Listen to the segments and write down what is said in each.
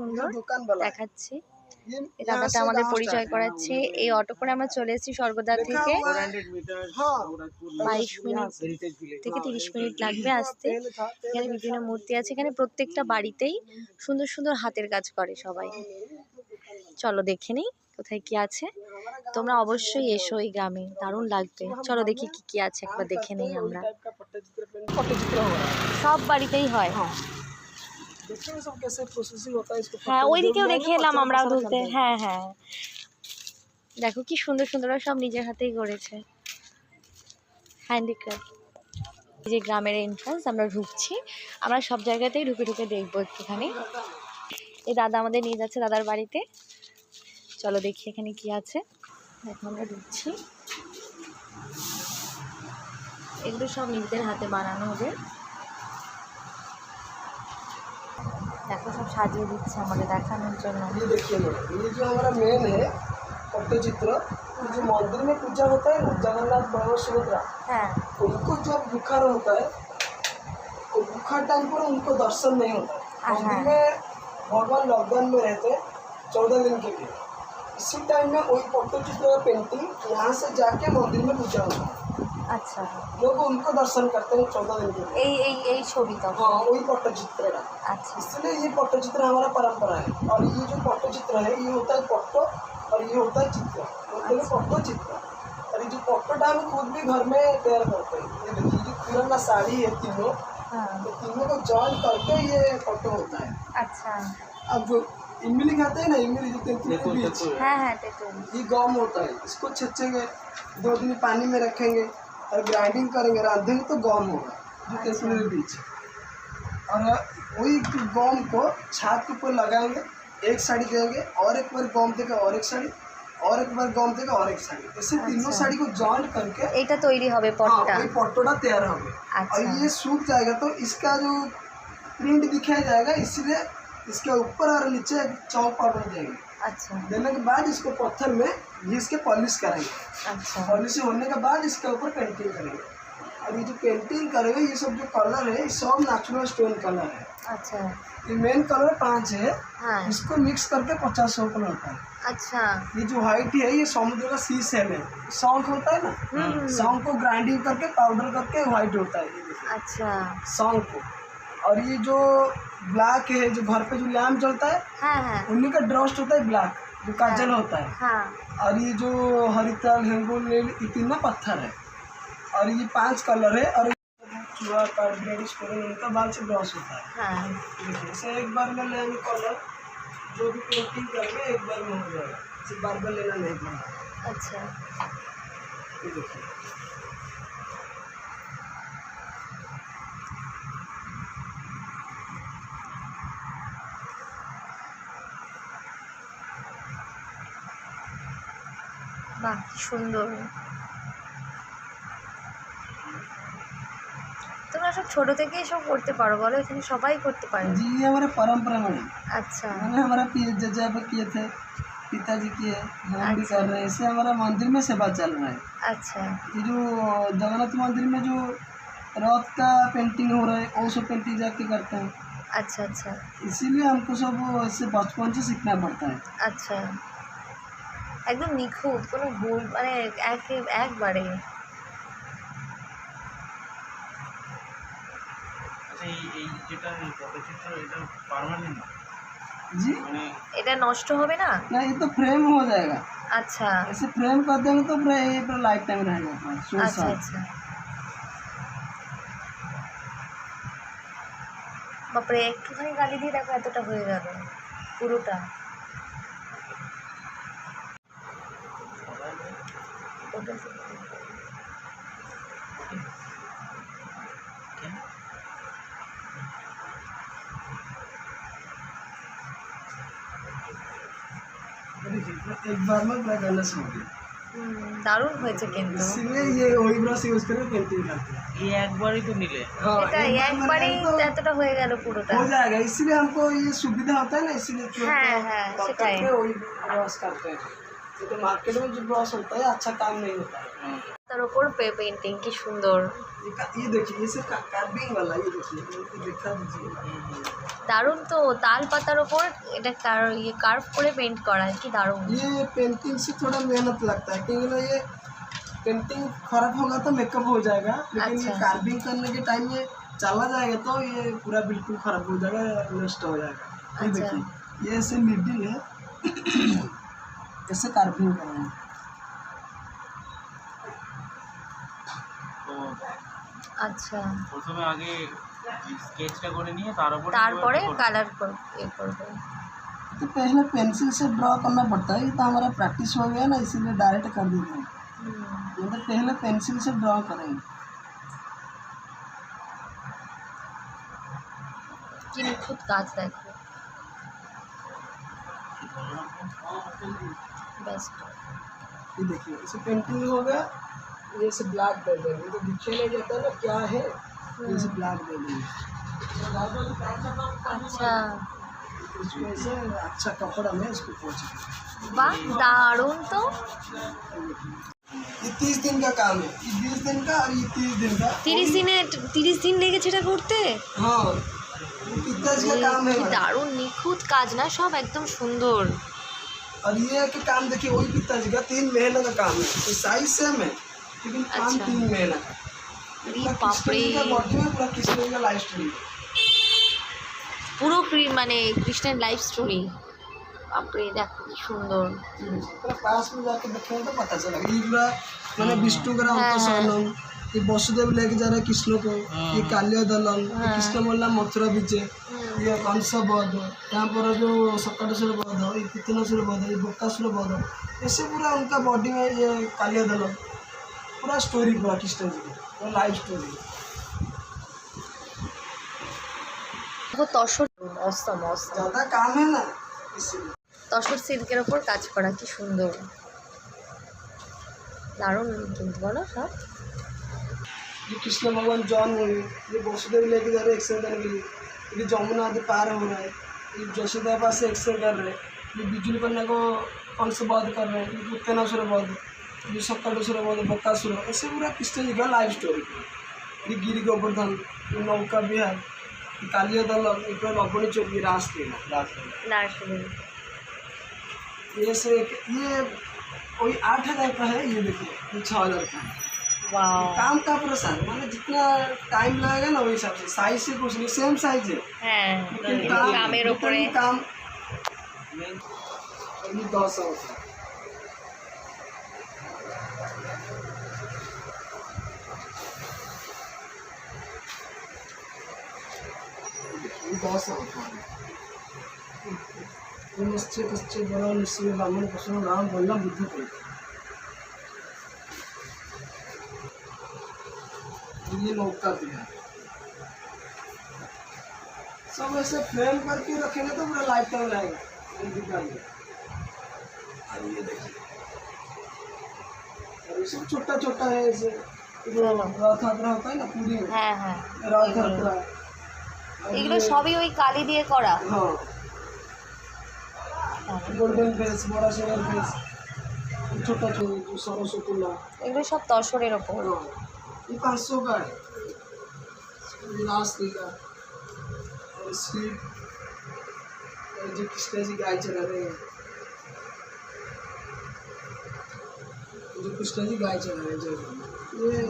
সুন্দর দেখাচ্ছি। দাদাটা আমাদের পরিচয় করাচ্ছে। এই অটো করে আমরা চলে এসেছি সর্বদা থেকে। বাইশ মিনিট থেকে তিরিশ মিনিট লাগবে আসতে। এখানে বিভিন্ন মূর্তি আছে। এখানে প্রত্যেকটা বাড়িতেই সুন্দর সুন্দর হাতের কাজ করে সবাই। চলো দেখে নিই কোথায় কি আছে। তোমরা অবশ্যই এসো এই গ্রামে। দারুণ লাগবে। চলো দেখি কি কি আছে। একবার দেখে নিই আমরা। সব বাড়িতেই হয়। হ্যাঁ ওইদিকেও রেখে এলাম আমরাও ধুতে হ্যাঁ হ্যাঁ। দেখো কি সুন্দর সুন্দর সব নিজের হাতেই করেছে। হ্যান্ডিক্রাফট যে গ্রামের এন্ট্রান্স আমরা ঢুকছি। আমরা সব জায়গাতেই ঢুকে ঢুকে দেখব একটুখানি। এই দাদা আমাদের নিয়ে যাচ্ছে দাদার বাড়িতে। চলো দেখি এখানে কি আছে। এখন আমরা ঢুকছি। এগুলো সব নিজেদের হাতে বানানো হবে। দেখো সব সাজিয়ে দিচ্ছে আমাদের দেখানোর জন্য ये देखिए मैडम ये जो हमारा मेन है पट्टचित्र ये जो मंदिर में पूजा होता है ना जगन्नाथ बलराम सुभद्रा হ্যাঁ उनको जब बुखार होता है तो बुखार टाइम पर उनको दर्शन नहीं होता है हाँ। मंदिर में भगवान लॉकडाउन में रहते चौदह दिन के लिए इसी टाइम में वही पट्टचित्र का पेंटिंग यहाँ से जाके मंदिर में पूजा होता है আচ্ছা लोग उनको दर्शन करते हैं चौदह दिन के लिए এই এই এই ছবি তো हाँ वही पट्टचित्र का আচ্ছা इसलिए ये पट्टचित्र हमारा परंपरा है और ये जो पट्टचित्र है ये होता है पट्टो और ये होता है चित्र बोलते हैं पट्टो चित्र और ये जो पट्टोटा हम खुद भी घर में तैयार करते हैं ये देखिए ये पुराना साड़ी है तीनों হ্যাঁ तो तीनों को जॉइन करके ये पट्टो होता है আচ্ছা अब जो इमली खाते हैं ना इमली जो तेंतुल के बीज হ্যাঁ হ্যাঁ তেঁতুল ये गम होता है इसको छेचेंगे दो दिन पानी में रखेंगे और ग्राइंडिंग करेंगे रांधेंगे तो गम होगा जो तेंतुल के बीज और वही गम को छात के ऊपर लगाएंगे एक साड़ी देंगे और एक बार गम देगा और एक साड़ी और एक बार गम देगा और एक साड़ी ऐसे तीनों अच्छा। साड़ी को जॉइंट करके এইটা তৈরি হবে हाँ পটটা वही पटोड़ा तैयार हो गया अच्छा। और ये सूख जाएगा तो इसका जो प्रिंट दिखाया जाएगा इसीलिए इसके ऊपर और नीचे चौक पाउडर देंगे अच्छा। देने के बाद इसको पत्थर में घिस के पॉलिश करेंगे। अच्छा। पॉलिश होने के बाद इसके ऊपर पेंटिंग करेंगे। और ये जो पेंटिंग करेंगे ये सब जो कलर है सब नेचुरल स्टोन कलर है। अच्छा। ये मेन कलर पाँच है। हाँ। इसको मिक्स करके पचास सौ कलर होता है। अच्छा। ये जो व्हाइट है ये समुद्र का सी सेम है सौंख होता है ना? हम्म, हम्म, हम्म। सौंख को ग्राइंडिंग करके पाउडर करके व्हाइट होता है। अच्छा। सौंख को। और ये जो ब्लैक है जो घर पे जो लैम्प चलता है हाँ, हाँ। उन्हीं का ड्रस्ट होता है ब्लैक जो काजल हाँ, होता है। हाँ। और ये जो हरितल हेंगुल नील पत्थर है। और ये पाँच कलर है और चूहा का ब्रेडिश कलर उनका बाल से ब्रश होता है। हाँ। एक बार में लेंगे कलर जो भी पेंटिंग करेंगे एक बार में हो जाएगा। बार बार लेना नहीं। पड़ेगा अच्छा देखिए। সুন্দর তোমরা সব ছোট থেকেই সব করতে পারো বলো এখানে সবাই করতে পারে जी ये हमारा परंपरा मैडम আচ্ছা मैंने हमारा पी- जजाबा किए थे पिताजी किए हम भी अच्छा। कर रहे हैं इससे हमारा मंदिर में सेवा चल रहा है আচ্ছা ये जो जगन्नाथ मंदिर में जो रथ का पेंटिंग हो रहा है वो सब पेंटिंग जाके करते हैं আচ্ছা আচ্ছা इसीलिए हमको सब इससे बचपन से सीखना पड़ता है আচ্ছা একদম নিখুঁত কোনো ভুল মানে একে একবারে আচ্ছা এই এই যেটা এই পটচিত্র এটা পার্মানেন্ট जी মানে এটা নষ্ট হবে না ना ये तो फ्रेम हो जाएगा আচ্ছা ऐसे फ्रेम कर देंगे तो पूरा ये पूरा लाइफ टाइम रहेगा अपना सौ আচ্ছা साल আচ্ছা বাপরে একটুখানি গালি দিয়ে দেখো এতটা হয়ে গেল পুরোটা ওটা देखिए एक बार में पूरा गलत हो गया হুম, দারুণ হয়েছে কিন্তু इसीलिए ये वही ब्रश यूज करके पेंटिंग करते हैं এই একবারই তো নিলে हाँ এটা एक बार में একবারেই तो এতটা হয়ে গেল পুরোটা हो जाएगा इसीलिए हमको ये सुविधा होता है ना इसीलिए जो हाँ, हाँ, पकड़ सिखाए। के वही ब्रश करते हैं नहीं तो मार्केट में जो ब्रश होता है अच्छा काम नहीं होता है তার উপর পেন্টিং কি সুন্দর ये का- ये देखिए ये से कार्विंग वाला ये देखिए ये दिखा दीजिए দারুণ তো তাল পাতার ওপর এটা কার ইয়ে কার্ভ করে পেন্ট করা কি দারুণ ये पेंटिंग से थोड़ा मेहनत लगता है क्योंकि ना ये पेंटिंग खराब होगा तो मेकअप हो जाएगा लेकिन ये अच्छा। कार्विंग करने के टाइम ये चला जाएगा तो ये पूरा बिल्कुल खराब हो जाएगा नष्ट हो जाएगा ये अच्छा। देखिए ये ऐसे मिडिल है ऐसे कार्विंग करेंगे তো আচ্ছা প্রথমে আগে স্কেচটা করে নিয়ে তার উপরে তারপরে এবার করবো। কালার ইয়ে করবে तो पहले पेंसिल से ड्रॉ करना पड़ता है ये तो हमारा प्रैक्टिस हो गया ना इसीलिए डायरेक्ट कर देते हैं হুম। मतलब पहले पेंसिल से ड्रॉ करेंगे কি নিখুঁত কাজ দেখো বেস্ট ये देखिए इसे पेंटिंग हो गया ये से ब्लैक दे देंगे ये तो दिखे नहीं जाता है ना क्या है ये से ब्लैक दे देंगे আচ্ছা इसको ऐसे अच्छा कपड़ा में इसको पोछ বাহ দারুণ তো ये तीस दिन का काम है ये बीस दिन का और ये तीस दिन का তিরিশ দিনে তিরিশ দিন লেগেছে এটা করতে हाँ ये पित्तज का काम है কি मैडम। দারুণ নিখুঁত কাজ না সব একদম সুন্দর और ये कि काम देखिए वही पित्तज का तीन महीने का काम है तो साइज सेम है लेकिन काम अच्छा। तीन महीने का अरे पूरा बाप कृष्ण जी रे। का बॉडी में पूरा कृष्ण जी का लाइफ स्टोरी পুরো ক্রি- মানে কৃষ্ণের লাইফ স্টোরি বাপরে দেখো কি সুন্দর पूरा पास में जाके देखेंगे तो पता चलेगा ये पूरा मैंने विष्णु का हाँ, राम हाँ। सोनम ये वसुदेव लेके जा रहे हैं कृष्ण को ये कालिया दलम ये हाँ। कृष्ण बोला मथुरा बीचे হুম। ये कंस बध यहाँ पर जो सकटेश्वर बध ये पितनासुर बध ये बोकासुर बध ऐसे पूरा उनका बॉडी में ये कालिया दलम पूरा स्टोरी पूरा कृष्ण जी की पूरा लाइफ स्टोरी দেখো তসর অস্তম অস্তম ज़्यादा काम है ना इसलिए তসর সিল্কের ওপর কাজ করা কি সুন্দর দারুণ কিন্তু বলো সব ये कृष्ण भगवान जॉन हुए ये वसुदेव लेके जा रहे एक्सीडेंट करने के लिए। ये जमुना आदि पार हो रहा है ये जशोदा पास से एक्सीडेंट कर रहे हैं ये बिजली पन्ना को अंश बध कर रहे हैं ये उत्तनासुर बध ये सक्कासुर बध बक्कासुर ऐसे पूरा कृष्ण जी का लाइफ स्टोरी ये गिरी गोवर्धन ये नौका विहार ये कालिया दल ये लवणी चौक ये रास ये से ये वही आठ हज़ार का है ये देखिए ये छः हज़ार का है। काम का प्रसार माने जितना टाइम लगेगा ना वही हिसाब से साइज से कुछ नहीं सेम साइज है হ্যাঁ लेकिन काम কামের लेकिन ওপরে काम ये दस सौ का ये दस सौ का ये निश्चय निश्चय बड़ा निश्चय ब्राह्मण ये मौका भी है सब ऐसे फ्रेम करके रखेंगे तो पूरा लाइफ टाइम रहेगा ये दुकान में और ये देखिए और ये सब छोटा छोटा है ऐसे जो रथ यात्रा होता है ना पूरी में হ্যাঁ হ্যাঁ रथ यात्रा और এগুলো ये- সবই ওই কালি দিয়ে করা हाँ गोल्डन फेस बड़ा सिल्वर फेस छोटा छोटा जो सरस्वती ला এগুলো সব তসরের ওপর हाँ, ये पाँच सौ का है ये रास्ते का और स्वीट और जो कृष्णा जी गाय चला रहे हैं जो कृष्णा जी गाय चला रहे हैं जो ये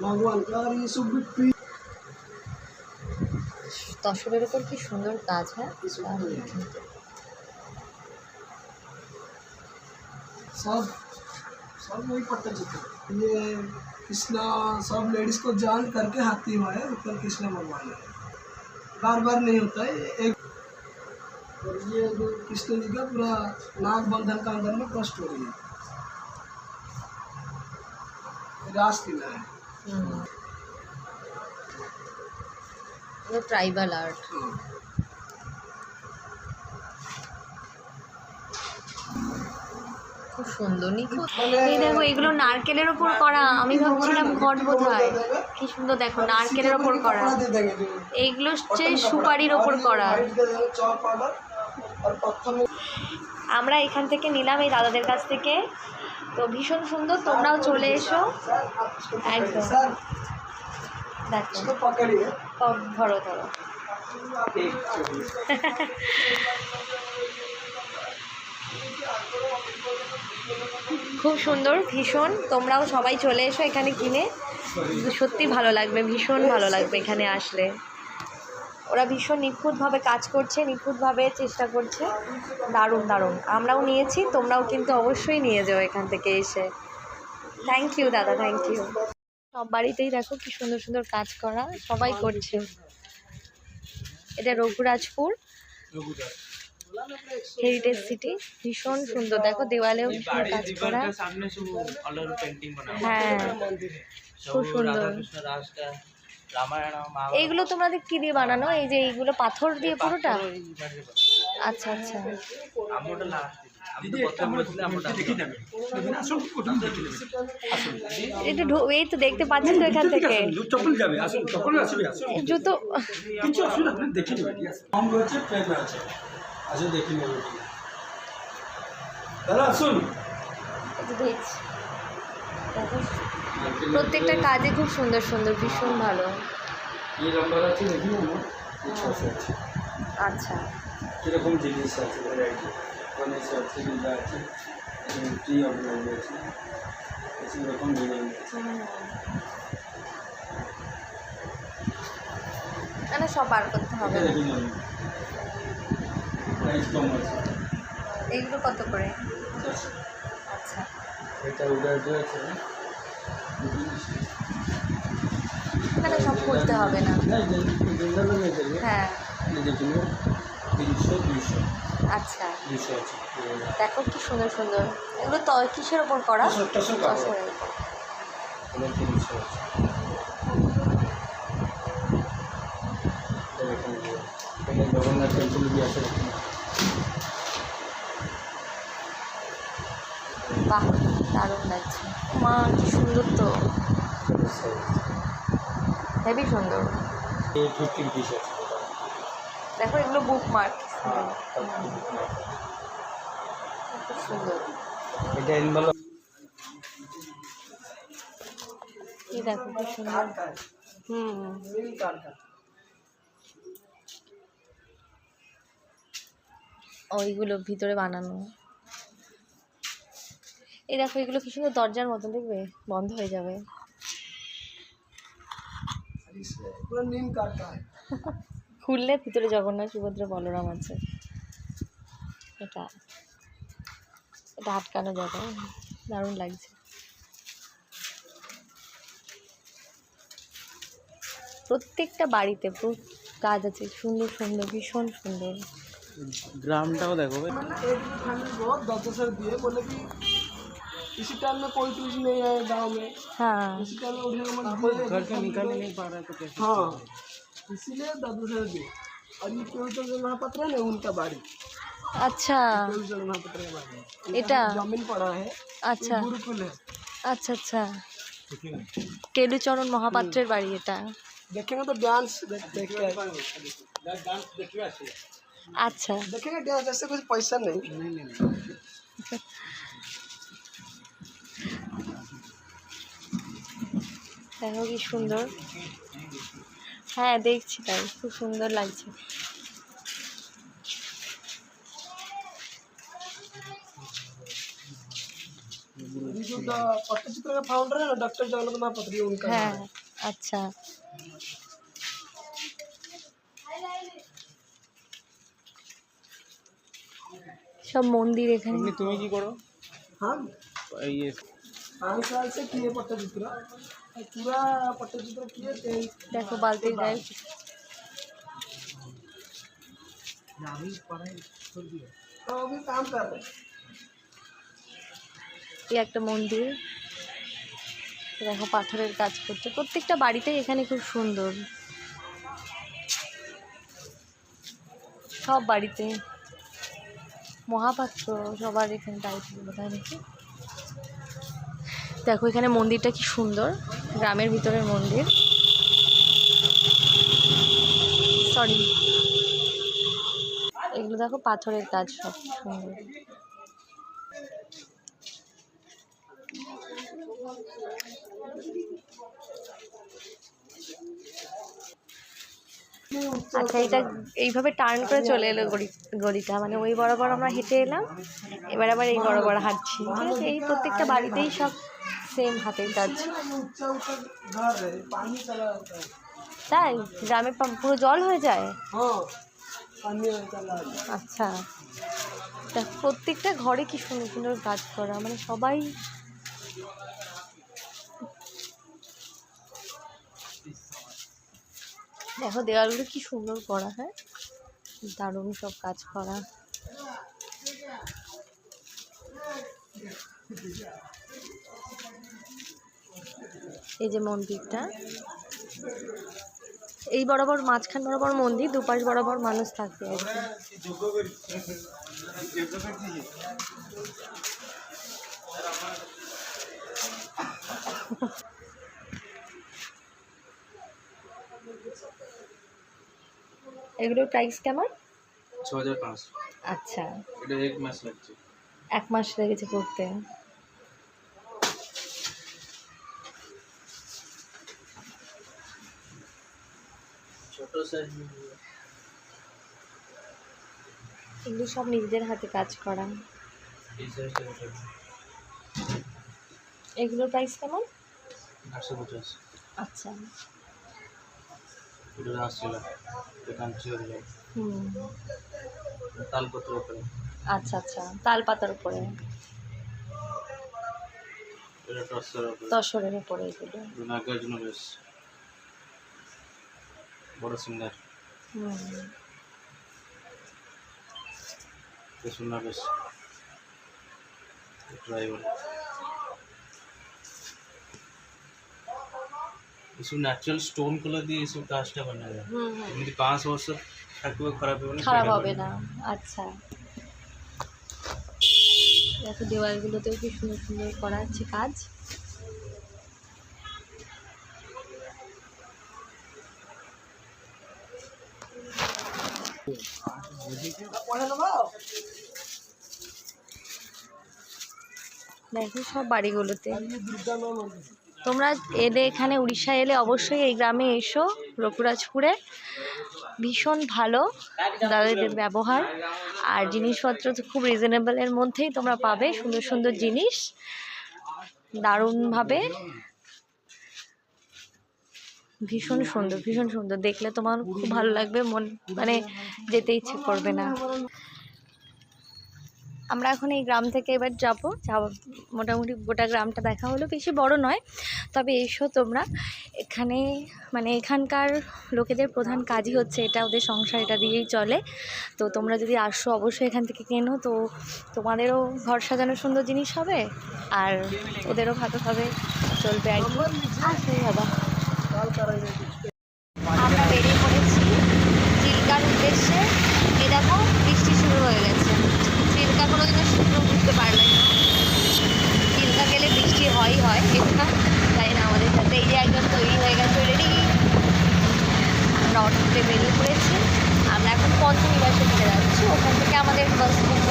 भगवान का और ये सब भी प्री তসরের ওপর কি সুন্দর কাজ হ্যাঁ ये सब দারুণ भी है। कृष्णा सब लेडीज़ को जान करके हाथी मारे ऊपर कृष्णा भगवान है बार बार नहीं होता है एक और ये जो कृष्ण जी का पूरा नाग बंधन का अंदर में कष्ट हो रही है। रास किला है। ट्राइबल हाँ। आर्ट সুন্দর নিখুঁত। এই দেখো এগুলো নারকেলের ওপর করা। আমি ভাবছিলাম ঘট বোধ হয় কি সুন্দর দেখো নারকেলের ওপর করা। এইগুলো হচ্ছে সুপারির ওপর করা। আমরা এখান থেকে নিলাম এই দাদাদের কাছ থেকে। তো ভীষণ সুন্দর তোমরাও চলে এসো। একদম। দেখো। ধরো ধরো। খুব সুন্দর, ভীষণ। তোমরাও সবাই চলে এসো এখানে কিনে। সত্যি ভালো লাগবে, ভীষণ ভালো লাগবে এখানে আসলে। ওরা ভীষণ নিখুঁতভাবে কাজ করছে, নিখুঁতভাবে চেষ্টা করছে। দারুণ দারুণ। আমরাও নিয়েছি, তোমরাও কিন্তু অবশ্যই নিয়ে যাও এখান থেকে এসে। থ্যাংক ইউ দাদা থ্যাংক ইউ সব বাড়িতেই দেখো কি সুন্দর সুন্দর কাজ করা, সবাই করছে। এটা রঘুরাজপুর। হেরিটেজ সিটি ভীষণ সুন্দর। দেখো দেওয়ালেও কাজ করা। হ্যাঁ। খুব সুন্দর। এইগুলো তোমাদের কি দিয়ে বানানো? এই যে এইগুলো পাথর দিয়ে পুরোটা? আচ্ছা আচ্ছা। এই তো দেখতে পাচ্ছেন তো এখান থেকে। জুতো আসুন দেখে দাদা আসুন। প্রত্যেকটা কাজে খুব সুন্দর সুন্দর ভীষণ ভালো। এই নাম্বার আছে দেখি ছশো আছে। আচ্ছা। কীরকম জিনিস আছে ভ্যারাইটি গণেশ আছে ডিজাইন না সব বার করতে হবে? প্রাইস কম আছে এইগুলো কত করে? আচ্ছা। এটা না সব করতে হবে না। হ্যাঁ এই তিনশো দুইশো। আচ্ছা। দুইশো আছে। দেখো কি সুন্দর সুন্দর। এগুলো তো কিসের ওপর করা? তসরের উপর। জগন্নাথ টেম্পল আছে। বাহ দারুণ লাগছে। মা কি সুন্দর তো। হেভি সুন্দর। দেখো এগুলো বুক মার্ক সুন্দর। দেখো সুন্দর। হুম। ওইগুলো ভিতরে বানানো। এই দেখো এগুলো কি সুন্দর দরজার মতন দেখবে? বন্ধ হয়ে যাবে। খুললে ভিতরে জগন্নাথ সুভদ্র বলরাম আছে। এটা এটা আটকানো যাবে দারুণ লাগছে। প্রত্যেকটা বাড়িতে কাজ আছে। সুন্দর সুন্দর ভীষণ সুন্দর। গ্রামটাও দেখো। দিয়ে বলে কি इसी टाइम में कोई टूरिस्ट नहीं आए गांव में হ্যাঁ इसी टाइम में उठने का मन घर से निकल ही नहीं पा रहा है तो कैसे हाँ इसीलिए दस दस हजार दिए और ये प्योर जो महापत्र है ना उनका बाड़ी আচ্ছা प्योर जो महापत्र का बाड़ी এটা जमीन पड़ा है আচ্ছা ये गुरुकुल है আচ্ছা আচ্ছা কেলুচরণ মহাপাত্রের বাড়ি এটা देखेंगे तो डांस देख देख के আচ্ছা देखेंगे डांस जैसे कुछ पैसा नहीं দেখো কি সুন্দর হ্যাঁ দেখছি তাই খুব সুন্দর লাগছে ये जो द- पट्टचित्र का फाउंडर है ना डॉक्टर जगन्नाथ महापात्र ये उनका হ্যাঁ नाम है। আচ্ছা সব মন্দির এখানে তুমি কি করো हम ইয়ে पाँच साल से किए पट्टचित्र और দেখো বালতির একটা মন্দির। দেখো পাথরের কাজ করছে। প্রত্যেকটা বাড়িতে এখানে খুব সুন্দর। সব বাড়িতে। মহাপাত্র সবার এখানে দায়িত্ব দেখো এখানে মন্দিরটা কি সুন্দর। গ্রামের ভিতরের মন্দির। সরি এগুলো দেখো পাথরের কাজ সব সুন্দর। আচ্ছা এটা এইভাবে টার্ন করে চলে এলো গড়ি মানে ওই বড় বড় আমরা হেঁটে এলাম, এবার আবার এই বড় বড় হাঁটছি। ঠিক আছে, এই প্রত্যেকটা বাড়িতেই সব সেম হাতের কাজ। তাই? গ্রামে পুরো জল হয়ে যায়? আচ্ছা। দেখ প্রত্যেকটা ঘরে কি সুন্দর সুন্দর কাজ করা? মানে সবাই দেখো দেওয়ালগুলো কি সুন্দর করা হ্যাঁ? দারুণ সব কাজ করা। এই যে মন্দিরটা। এই বরাবর মাঝখান বরাবর মন্দির দুপাশ বরাবর মানুষ থাকবে আর এগুলোর প্রাইস কেমন? ছ হাজার পাঁচশো। আচ্ছা। এটা এক মাস লাগছে। এক মাস লেগেছে করতে। এগুলো সব নিজেদের হাতে কাজ করা। এগুলোর প্রাইস কেমন? আচ্ছা। হুম। আচ্ছা আচ্ছা তাল পাতার উপরে। তসরের উপরে এগুলো। বড় সিঙ্গার। বেশ ড্রাইভার। ন্যাচারাল স্টোনগুলো দিয়ে এসব কাজটা বানানো যায় এমনি পাঁচ বছর থাকবে খারাপ হবে না খারাপ হবে না। আচ্ছা। দেখো দেওয়ালগুলোতেও কি সুন্দর সুন্দর করা আছে কাজ। দেখো সব বাড়িগুলোতে। তোমরা এলে এখানে উড়িষ্যা এলে অবশ্যই এই গ্রামে এসো, রঘুরাজপুরে। ভীষণ ভালো দাদাদের ব্যবহার। আর জিনিসপত্র তো খুব রিজনেবলের মধ্যেই তোমরা পাবে, সুন্দর সুন্দর জিনিস। দারুণভাবে। ভীষণ সুন্দর ভীষণ সুন্দর। দেখলে তোমার খুব ভালো লাগবে, মন মানে যেতে ইচ্ছে করবে না। আমরা এখন এই গ্রাম থেকে এবার যাব। যাব মোটামুটি গোটা গ্রামটা দেখা হলো। বেশি বড় নয়, তবে এসো তোমরা। এখানে মানে এখানকার লোকেদের প্রধান কাজই হচ্ছে এটা, ওদের সংসার এটা দিয়েই চলে। তো তোমরা যদি আসো অবশ্যই এখান থেকে কেনো। তো তোমাদেরও ঘর সাজানো সুন্দর জিনিস হবে, আর ওদেরও ভালো হবে। চলবে আর আসো দাদা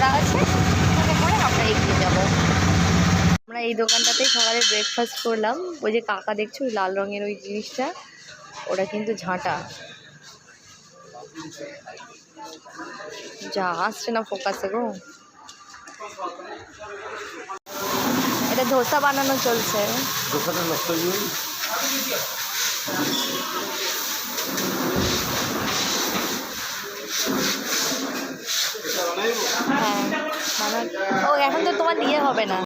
করা আছে ওখানে করে আমরা এগিয়ে যাব। আমরা এই দোকানটাতেই সকালে ব্রেকফাস্ট করলাম। ওই যে কাকা দেখছ লাল রঙের ওই জিনিসটা, ওটা কিন্তু ঝাঁটা। যা আসছে না ফোকাসে গো। এটা ধোসা বানানো চলছে। হ্যাঁ বানা- ও এখন তো তোমার দিয়ে হবে না।